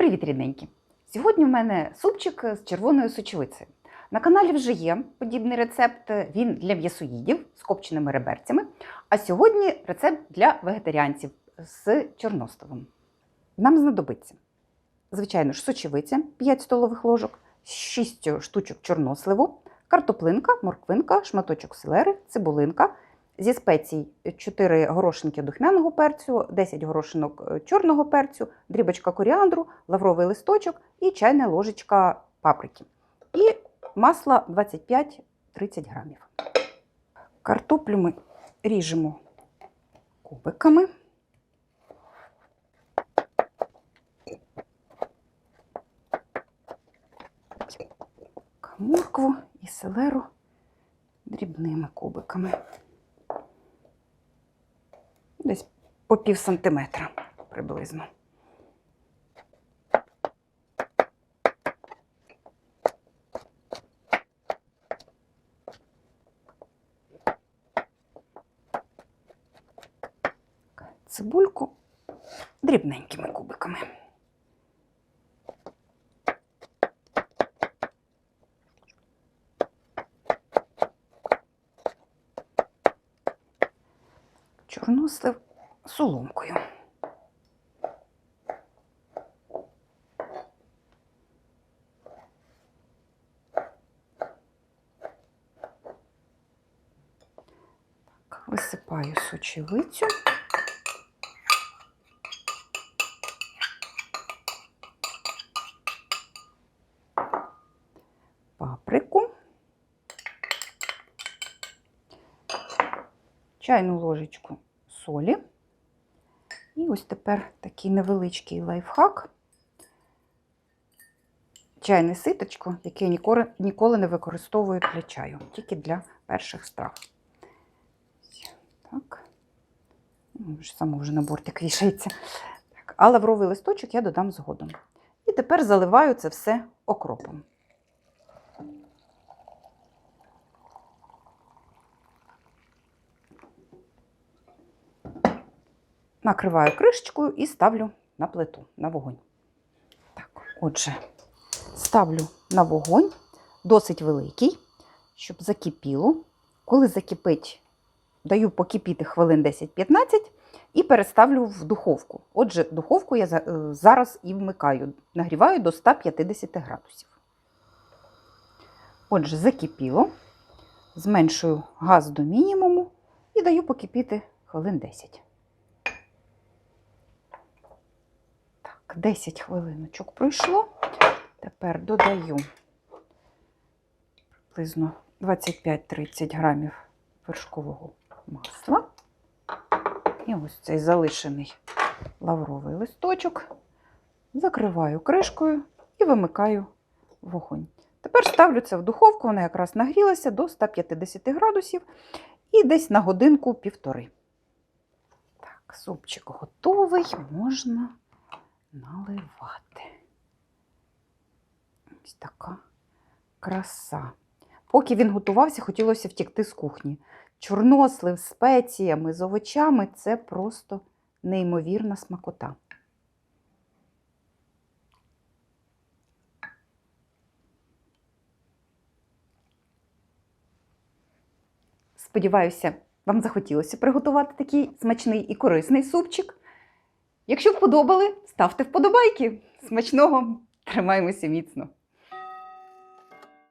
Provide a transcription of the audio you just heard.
Привіт, рідненькі! Сьогодні в мене супчик з червоною сочевицею. На каналі вже є подібний рецепт. Він для м'ясоїдів з копченими реберцями. А сьогодні рецепт для вегетаріанців з чорностовим. Нам знадобиться, звичайно ж, сочевиця 5 столових ложок, 6 штучок чорносливу, картоплинка, морквинка, шматочок селери, цибулинка. Зі спецій 4 горошинки духмяного перцю, 10 горошинок е, чорного перцю, дрібочка коріандру, лавровий листочок і чайна ложечка паприки. І масло 25-30 грамів. Картоплю ми ріжемо кубиками. Моркву і селеру дрібними кубиками. Десь по пів сантиметра приблизно. Цибульку дрібненькими кубиками. Чорнослив соломкою. Висипаю сочевицю. Паприку. Чайну ложечку солі. І ось тепер такий невеличкий лайфхак. Чайне ситочко, яке я ніколи, не використовую для чаю, тільки для перших страв. Так. Ну, Само вже на бортик вішається. Так. А лавровий листочок я додам згодом. І тепер заливаю це все окропом. Накриваю кришечкою і ставлю на плиту, на вогонь. Так, отже, ставлю на вогонь досить великий, щоб закипіло. Коли закипить, даю покипіти хвилин 10-15 і переставлю в духовку. Отже, духовку я зараз і вмикаю, нагріваю до 150 градусів. Отже, закипіло, зменшую газ до мінімуму і даю покипіти хвилин 10. Так, 10 хвилиночок пройшло. Тепер додаю приблизно 25-30 грамів вершкового масла. І ось цей залишений лавровий листочок. Закриваю кришкою і вимикаю вогонь. Тепер ставлю це в духовку, вона якраз нагрілася до 150 градусів і десь на годинку півтори. Так, супчик готовий, можна наливати. Ось така краса. Поки він готувався, хотілося втікти з кухні. Чорнослив з спеціями, з овочами це просто неймовірна смакота. Сподіваюся, вам захотілося приготувати такий смачний і корисний супчик. Якщо вподобали, ставте вподобайки. Смачного! Тримаємося міцно!